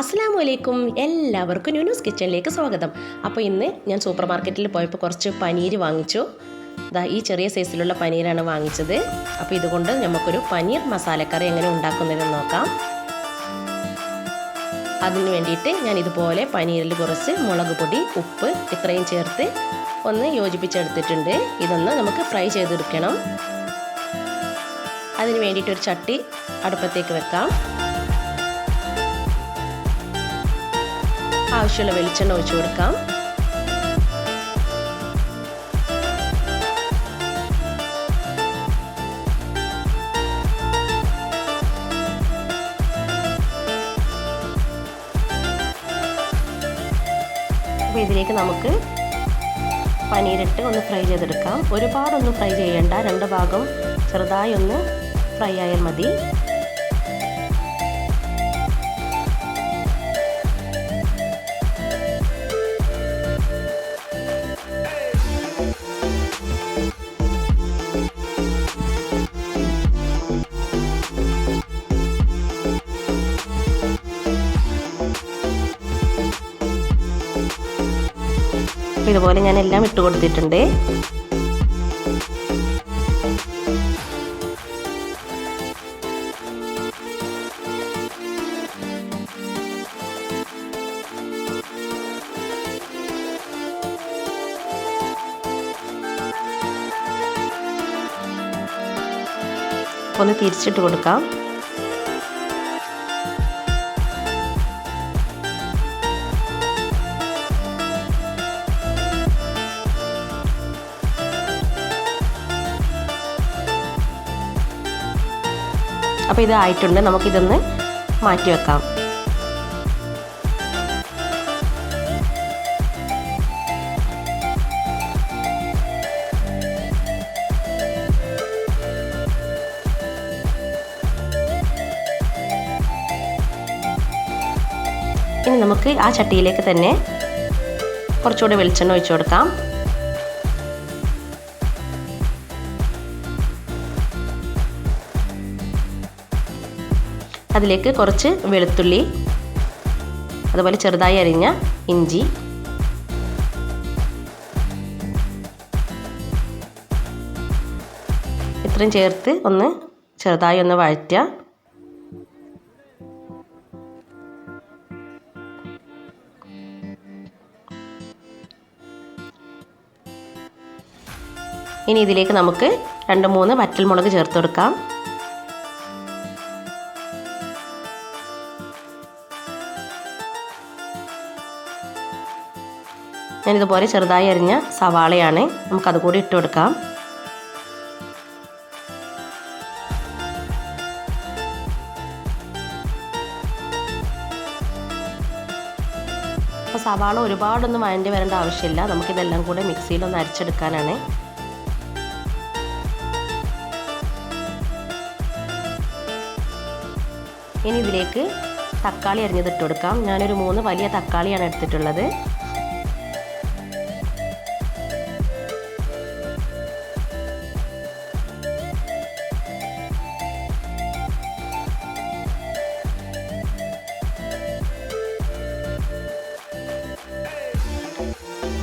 അസ്സാം വലൈക്കും എല്ലാവർക്കും ന്യൂസ് കിച്ചണിലേക്ക് സ്വാഗതം. അപ്പോൾ ഇന്ന് ഞാൻ സൂപ്പർ മാർക്കറ്റിൽ പോയപ്പോൾ കുറച്ച് പനീർ വാങ്ങിച്ചു. ദാ ഈ ചെറിയ സൈസിലുള്ള പനീരാണ് വാങ്ങിച്ചത്. അപ്പോൾ ഇതുകൊണ്ട് നമുക്കൊരു പനീർ മസാലക്കറി എങ്ങനെ ഉണ്ടാക്കുന്നതെന്ന് നോക്കാം. അതിന് വേണ്ടിയിട്ട് ഞാൻ ഇതുപോലെ പനീരിൽ കുറച്ച് മുളക് പൊടി ഉപ്പ് ഇത്രയും ചേർത്ത് ഒന്ന് യോജിപ്പിച്ചെടുത്തിട്ടുണ്ട്. ഇതൊന്ന് നമുക്ക് ഫ്രൈ ചെയ്തെടുക്കണം. അതിന് വേണ്ടിയിട്ട് ഒരു ചട്ടി അടുപ്പത്തേക്ക് വെക്കാം. ആവശ്യമുള്ള വെളിച്ചെണ്ണ ഒഴിച്ചു കൊടുക്കാം. ഇതിലേക്ക് നമുക്ക് പനീരിട്ട് ഒന്ന് ഫ്രൈ ചെയ്തെടുക്കാം. ഒരുപാടൊന്നും ഫ്രൈ ചെയ്യേണ്ട. രണ്ട് ഭാഗം ചെറുതായി ഒന്ന് ഫ്രൈ ആയാൽ മതി. അപ്പോൾ ഇതുപോലെ ഞാൻ എല്ലാം ഇട്ട് കൊടുത്തിട്ടുണ്ട്. ഒന്ന് തിരിച്ചിട്ട് കൊടുക്കാം. അപ്പോൾ ഇത് ആയിട്ടുണ്ട്. നമുക്കിതൊന്ന് മാറ്റി വെക്കാം. ഇനി നമുക്ക് ആ ചട്ടിയിലേക്ക് തന്നെ കുറച്ചുകൂടി വെളിച്ചെണ്ണ ഒഴിച്ചു കൊടുക്കാം. അതിലേക്ക് കുറച്ച് വെളുത്തുള്ളി അതുപോലെ ചെറുതായി അരിഞ്ഞ ഇഞ്ചി ഇത്രയും ചേർത്ത് ഒന്ന് ചെറുതായി ഒന്ന് വഴറ്റുക. ഇനി ഇതിലേക്ക് നമുക്ക് രണ്ട് മൂന്ന് വറ്റൽമുളക് ചേർത്ത് കൊടുക്കാം. ഞാനിതുപോലെ ചെറുതായി അരിഞ്ഞ സവാളയാണ് നമുക്കത് കൂടി ഇട്ട് കൊടുക്കാം അപ്പോൾ സവാള ഒരുപാടൊന്നും വഴണ്ടി വരേണ്ട ആവശ്യമില്ല. നമുക്കിതെല്ലാം കൂടെ മിക്സിയിലൊന്ന് അരച്ചെടുക്കാനാണ്. ഇനി ഇതിലേക്ക് തക്കാളി അരിഞ്ഞതിട്ട് കൊടുക്കാം. ഞാനൊരു മൂന്ന് വലിയ തക്കാളിയാണ് എടുത്തിട്ടുള്ളത്.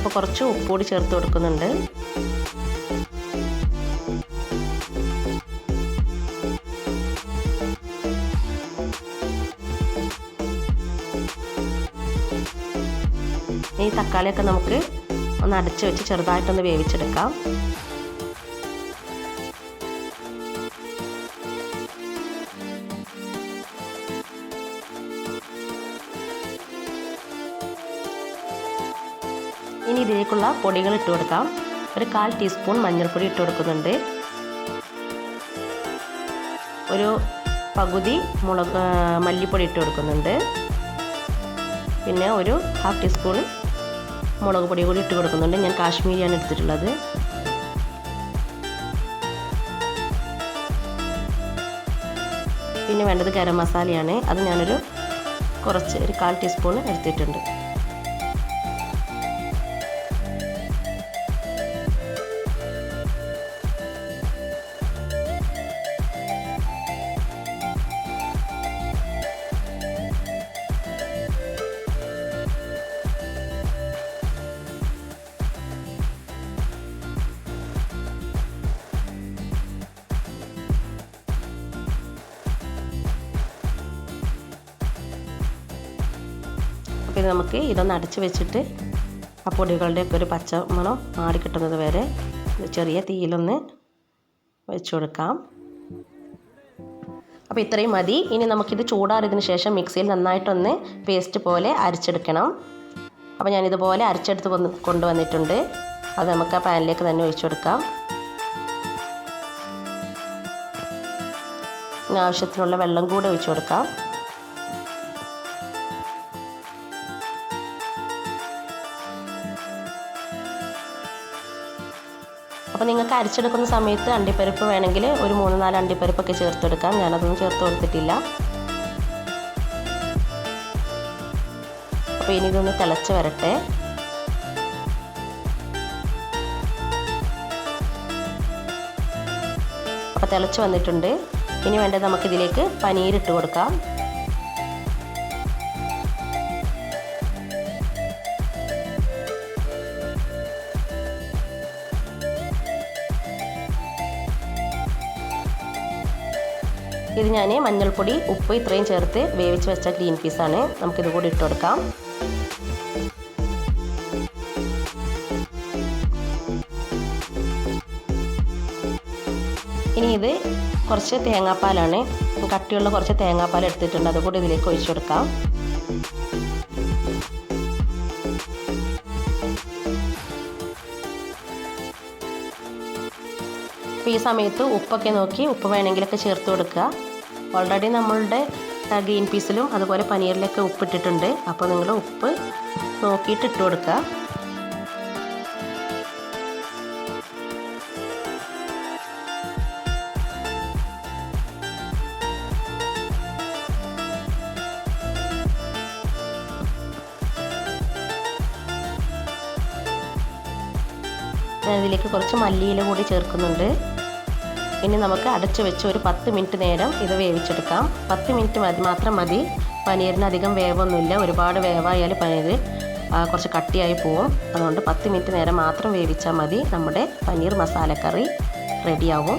അപ്പോൾ കുറച്ച് ഉപ്പുകൂടി ചേർത്ത് കൊടുക്കുന്നുണ്ട്. ഈ തക്കാളിയൊക്കെ നമുക്ക് ഒന്ന് അടച്ചു വെച്ച് ചെറുതായിട്ടൊന്ന് വേവിച്ചെടുക്കാം. ഇനി ഇതിലേക്കുള്ള പൊടികൾ ഇട്ട് കൊടുക്കാം. ഒരു കാൽ ടീസ്പൂൺ മഞ്ഞൾപ്പൊടി ഇട്ട് കൊടുക്കുന്നുണ്ട്. ഒരു പകുതി മുളക് മല്ലിപ്പൊടി ഇട്ട് കൊടുക്കുന്നുണ്ട്. പിന്നെ ഒരു ഹാഫ് ടീസ്പൂൺ മുളക് പൊടി കൂടി ഇട്ട് കൊടുക്കുന്നുണ്ട്. ഞാൻ കാശ്മീരിയാണ് എടുത്തിട്ടുള്ളത്. പിന്നെ വേണ്ടത് ഗരം മസാലയാണ്. അത് ഞാനൊരു കുറച്ച് ഒരു കാൽ ടീസ്പൂൺ എടുത്തിട്ടുണ്ട്. ഇത് നമുക്ക് ഇതൊന്ന് അടച്ച് വെച്ചിട്ട് ആ പൊടികളുടെയൊക്കെ ഒരു പച്ച മണം മാറി കിട്ടുന്നത് വരെ ചെറിയ തീയിലൊന്ന് വെച്ച് കൊടുക്കാം. അപ്പോൾ ഇത്രയും മതി. ഇനി നമുക്കിത് ചൂടാറിയതിന് ശേഷം മിക്സിയിൽ നന്നായിട്ടൊന്ന് പേസ്റ്റ് പോലെ അരച്ചെടുക്കണം. അപ്പോൾ ഞാനിതുപോലെ അരച്ചെടുത്ത് വന്ന് കൊണ്ടുവന്നിട്ടുണ്ട്. അത് നമുക്ക് ആ പാനിലേക്ക് തന്നെ ഒഴിച്ചു കൊടുക്കാം. ആവശ്യത്തിനുള്ള വെള്ളം കൂടെ ഒഴിച്ചു കൊടുക്കാം. അപ്പോൾ നിങ്ങൾക്ക് അരച്ചെടുക്കുന്ന സമയത്ത് അണ്ടിപ്പരിപ്പ് വേണമെങ്കിൽ ഒരു മൂന്ന് നാല് അണ്ടിപ്പരിപ്പൊക്കെ ചേർത്തെടുക്കാം. ഞാനതൊന്നും ചേർത്ത് കൊടുത്തിട്ടില്ല. അപ്പോൾ ഇനി ഇതൊന്ന് തിളച്ച് വരട്ടെ. അപ്പോൾ തിളച്ച് വന്നിട്ടുണ്ട്. ഇനി വേണ്ടത് നമുക്കിതിലേക്ക് ഇട്ട് കൊടുക്കാം. ഇത് ഞാൻ മഞ്ഞൾപ്പൊടി ഉപ്പ് ഇത്രയും ചേർത്ത് വേവിച്ച് വെച്ച ഗ്രീൻ പീസാണ് നമുക്കിത് കൂടി ഇട്ട് കൊടുക്കാം. ഇനി ഇത് കുറച്ച് തേങ്ങാപ്പാലാണ്. കട്ടിയുള്ള കുറച്ച് തേങ്ങാപ്പാൽ എടുത്തിട്ടുണ്ട്. അതുകൂടി ഇതിലേക്ക് ഒഴിച്ചു കൊടുക്കാം. അപ്പോൾ ഈ സമയത്ത് ഉപ്പൊക്കെ നോക്കി ഉപ്പ് വേണമെങ്കിലൊക്കെ ചേർത്ത് കൊടുക്കുക. ഓൾറെഡി നമ്മളുടെ ഗ്രീൻ പീസിലും അതുപോലെ പനീറിലൊക്കെ ഉപ്പിട്ടിട്ടുണ്ട്. അപ്പോൾ നിങ്ങൾ ഉപ്പ് നോക്കിയിട്ട് ഇട്ട് കൊടുക്കുക. ഇതിലേക്ക് കുറച്ച് മല്ലിയില കൂടി ചേർക്കുന്നുണ്ട്. ഇനി നമുക്ക് അടച്ചു വെച്ച് ഒരു പത്ത് മിനിറ്റ് നേരം ഇത് വേവിച്ചെടുക്കാം. പത്ത് മിനിറ്റ് മതി മാത്രം മതി. പനീറിന് അധികം വേവൊന്നുമില്ല. ഒരുപാട് വേവായാൽ പനീർ കുറച്ച് കട്ടിയായി പോവും. അതുകൊണ്ട് പത്ത് മിനിറ്റ് നേരം മാത്രം വേവിച്ചാൽ മതി. നമ്മുടെ പനീർ മസാലക്കറി റെഡിയാവും.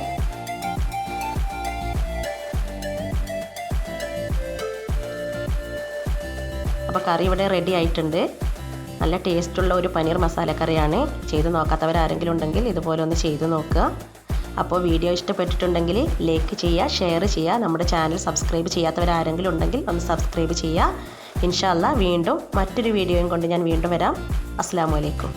അപ്പോൾ കറി ഇവിടെ റെഡി ആയിട്ടുണ്ട്. നല്ല ടേസ്റ്റുള്ള ഒരു പനീർ മസാലക്കറിയാണ്. ചെയ്ത് നോക്കാത്തവരാരെങ്കിലും ഉണ്ടെങ്കിൽ ഇതുപോലെ ഒന്ന് ചെയ്ത് നോക്കുക. അപ്പോൾ വീഡിയോ ഇഷ്ടപ്പെട്ടിട്ടുണ്ടെങ്കിൽ ലൈക്ക് ചെയ്യുക ഷെയർ ചെയ്യുക. നമ്മുടെ ചാനൽ സബ്സ്ക്രൈബ് ചെയ്യാത്തവരാരെങ്കിലും ഉണ്ടെങ്കിൽ ഒന്ന് സബ്സ്ക്രൈബ് ചെയ്യുക. ഇൻഷാല്ല വീണ്ടും മറ്റൊരു വീഡിയോയും കൊണ്ട് ഞാൻ വീണ്ടും വരാം. അസ്സാം വലൈക്കും